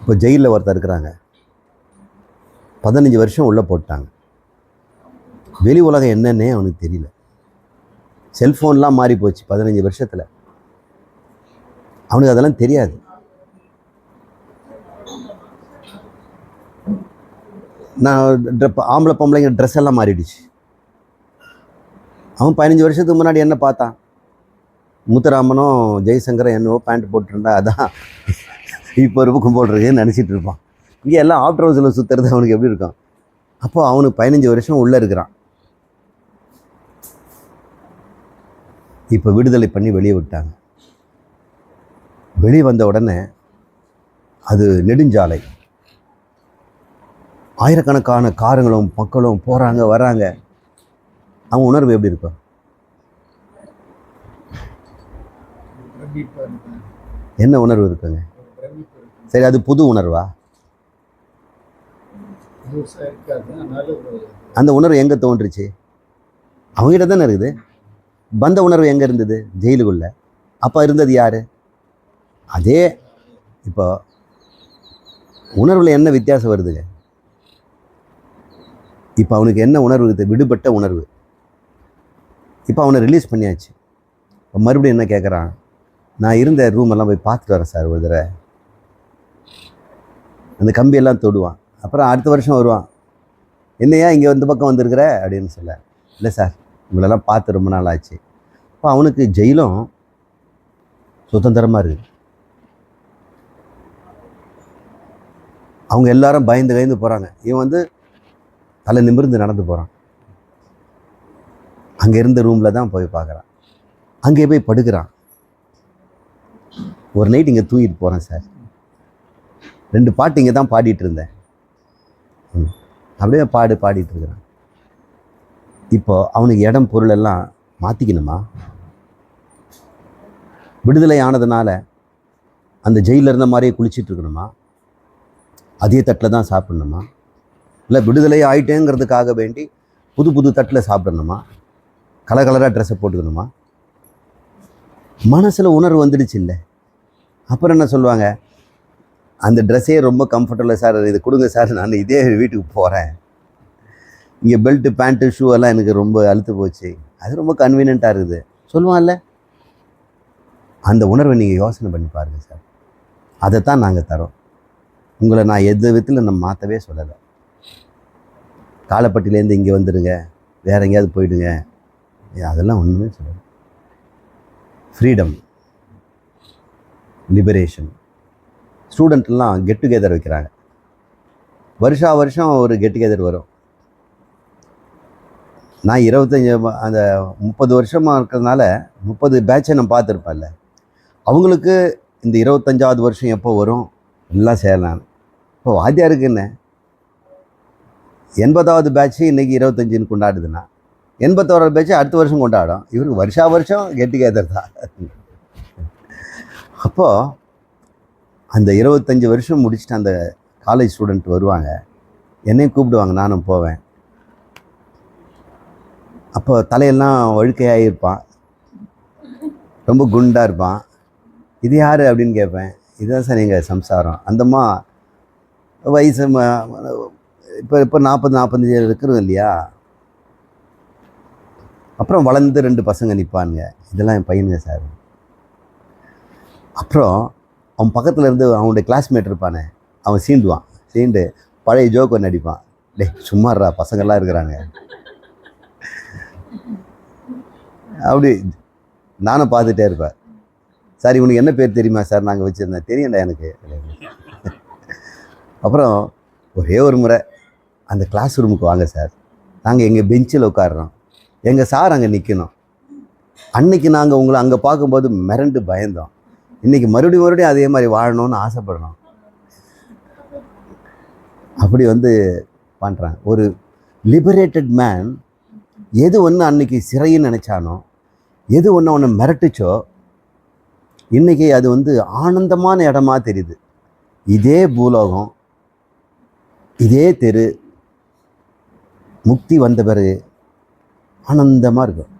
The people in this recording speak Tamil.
இப்போ ஜெயிலில் ஒருத்தர் இருக்கிறாங்க. பதினஞ்சு வருஷம் உள்ளே போட்டாங்க. வெளி உலகம் என்னன்னே அவனுக்கு தெரியல. செல்ஃபோன்லாம் மாறி போச்சு பதினஞ்சு வருஷத்தில். அவனுக்கு அதெல்லாம் தெரியாது. நான் ஆம்பளை பொம்பளைங்க ட்ரெஸ் எல்லாம் மாறிடுச்சு. அவன் பதினஞ்சு வருஷத்துக்கு முன்னாடி என்ன பார்த்தான்? முத்துராமனும் ஜெய்சங்கரும் என்னவோ பேண்ட் போட்டிருந்தா அதான் இப்போ புக்கும் போட்டிருக்கேன்னு நினச்சிட்டு இருப்பான். இங்கே எல்லாம் ஆஃப்டர் ஹவுஸில் சுற்றுறது அவனுக்கு எப்படி இருக்கும்? அப்போ அவனுக்கு பதினஞ்சு வருஷம் உள்ளே இருக்கிறான். இப்போ விடுதலை பண்ணி வெளியே விட்டாங்க. வெளியே வந்த உடனே அது நெடுஞ்சாலை. ஆயிரக்கணக்கான காருங்களும் மக்களும் போகிறாங்க வராங்க. அவன் உணர்வு எப்படி இருக்கும்? என்ன உணர்வு இருக்குங்க? சரி அது புது உணர்வா? அந்த உணர்வு எங்கே தோன்றுச்சு? அவங்ககிட்ட தானே இருக்குது? பந்த உணர்வு எங்கே இருந்தது? ஜெயிலுக்குள்ள. அப்போ இருந்தது யார்? அதே இப்போ உணர்வில் என்ன வித்தியாசம் வருதுங்க இப்போ அவனுக்கு என்ன உணர்வு இருக்குது விடுபட்ட உணர்வு. இப்போ அவனை ரிலீஸ் பண்ணியாச்சு. இப்போ மறுபடியும் என்ன கேட்குறான் நான் இருந்த ரூம் எல்லாம் போய் பார்த்துட்டு வரேன் சார் ஒரு தடவை. அந்த கம்பியெல்லாம் தொடுவான். அப்புறம் அடுத்த வருஷம் வருவான். என்னையா இங்கே இந்த பக்கம் வந்திருக்கிற? அப்படின்னு சொல்ல. இல்லை சார் உங்களெல்லாம் பார்த்து ரொம்ப நாள் ஆச்சு. இப்போ அவனுக்கு ஜெயிலும் சுதந்திரமாக இருக்குது. அவங்க எல்லாரும் பயந்து கயந்து போகிறாங்க இவன் வந்து தலை நிமிர்ந்து நடந்து போகிறான் அங்கே இருந்த ரூமில் தான் போய் பார்க்குறான். அங்கே போய் படுக்கிறான். ஒரு நைட் இங்கே தூங்கிட்டு போகிறேன் சார். ரெண்டு பாட்டு இங்கே தான் பாடிட்டு இருந்தேன். ம். அப்படியே பாடு பாடிட்டு இருக்கிறான். இப்போ அவனுக்கு இடம் பொருள் எல்லாம் மாற்றிக்கணுமா விடுதலை ஆனதுனால அந்த ஜெயிலில் இருந்த மாதிரியே குளிச்சிட்டு இருக்கணுமா? அதே தட்டில் தான் சாப்பிடணுமா? இல்லை விடுதலை ஆயிட்டேங்கிறதுக்காக வேண்டி புது புது தட்டில் சாப்பிடணுமா? கலர் கலராக ட்ரெஸ்ஸை போட்டுக்கணுமா? மனசில் உணர்வு வந்துடுச்சு இல்லை? அப்புறம் என்ன சொல்லுவாங்க? அந்த ட்ரெஸ்ஸே ரொம்ப கம்ஃபர்டபுளாக சார் இது கொடுங்க சார் நான் இதே வீட்டுக்கு போகிறேன் இங்கே பெல்ட்டு பேண்ட்டு ஷூ எல்லாம் எனக்கு ரொம்ப அழுத்து போச்சு. அது ரொம்ப கன்வீனியண்ட்டாக இருக்குது. சொல்லுவான்ல அந்த உணர்வை நீங்கள் யோசனை பண்ணி பாருங்கள் சார். அதைத்தான் நாங்கள் தரோம். உங்களை நான் எந்த விதத்தில் நம்ம மாற்றவே சொல்லலை. காலப்பட்டிலேருந்து இங்கே வந்துடுங்க வேற எங்கேயாவது போயிடுங்க. அதெல்லாம் ஒன்றுமே சொல்லலை. ஃப்ரீடம் லிபரேஷன் ஸ்டூடெண்ட்லாம் கெட் டுகெதர் வைக்கிறாங்க. வருஷா வருஷம் ஒரு கெட் டுகெதர் வரும். நான் இருபத்தஞ்சி அந்த முப்பது வருஷமாக இருக்கிறதுனால முப்பது பேட்சை நான் பார்த்துருப்பேன்ல. அவங்களுக்கு இந்த இருபத்தஞ்சாவது வருஷம் எப்போ வரும்? எல்லாம் சேரலாம். இப்போ வாத்தியாருக்கு என்ன? எண்பதாவது பேட்ச்சு இன்றைக்கி இருபத்தஞ்சின்னு கொண்டாடுதுன்னா எண்பத்தோராவது பேட்ச் அடுத்த வருஷம் கொண்டாடும். இவருக்கு வருஷா வருஷம் கெட் டுகெதர் தான். அப்போது அந்த இருபத்தஞ்சி வருஷம் முடிச்சுட்டு அந்த காலேஜ் ஸ்டூடெண்ட் வருவாங்க. என்னையும் கூப்பிடுவாங்க நானும் போவேன். அப்போ தலையெல்லாம் வழுக்கையாக இருப்பான். ரொம்ப குண்டாக இருப்பான். இது யார்? அப்படின்னு கேட்பேன். இதுதான் சார் எங்கள் சம்சாரம். அந்தம்மா வயசு இப்போ இப்போ நாற்பது நாற்பத்தஞ்சு இருக்கிறோம் இல்லையா? அப்புறம் வளர்ந்து ரெண்டு பசங்க நிற்பானுங்க. இதெல்லாம் என் பையனுங்க சார். அப்புறம் அவன் பக்கத்தில் இருந்து அவனுடைய கிளாஸ்மேட் இருப்பானே அவன் சீண்டுவான். சீண்டு பழைய ஜோக் ஒன்று அடிப்பான். டேய் சும்மாடுறா பசங்கள்லாம் இருக்கிறாங்க. அப்படி நானும் பார்த்துட்டே இருப்பேன். சார் இவனுக்கு என்ன பேர் தெரியுமா சார்? நாங்கள் வச்சுருந்தேன். தெரியண்டா எனக்கு. அப்புறம் ஒரே ஒரு முறை அந்த கிளாஸ் ரூமுக்கு வாங்க சார். நாங்கள் எங்கள் பெஞ்சில் உட்காடுறோம் எங்கள் சார் அங்கே நிற்கணும் அன்னைக்கு நாங்கள் உங்களை அங்கே பார்க்கும்போது மிரண்டு பயந்தோம். இன்னைக்கு மறுபடியும் மறுபடியும் அதே மாதிரி வாழணும்னு ஆசைப்படணும். அப்படி வந்து பண்ணுறாங்க ஒரு லிபரேட்டட் மேன் எது ஒன்று அன்னைக்கு சிறைன்னு நினச்சானோ எது ஒன்று ஒன்று மிரட்டுச்சோ இன்றைக்கி அது வந்து ஆனந்தமான இடமா தெரியுது. இதே பூலோகம் இதே தெரு முக்தி வந்த பிறகு ஆனந்தமாக இருக்கும்.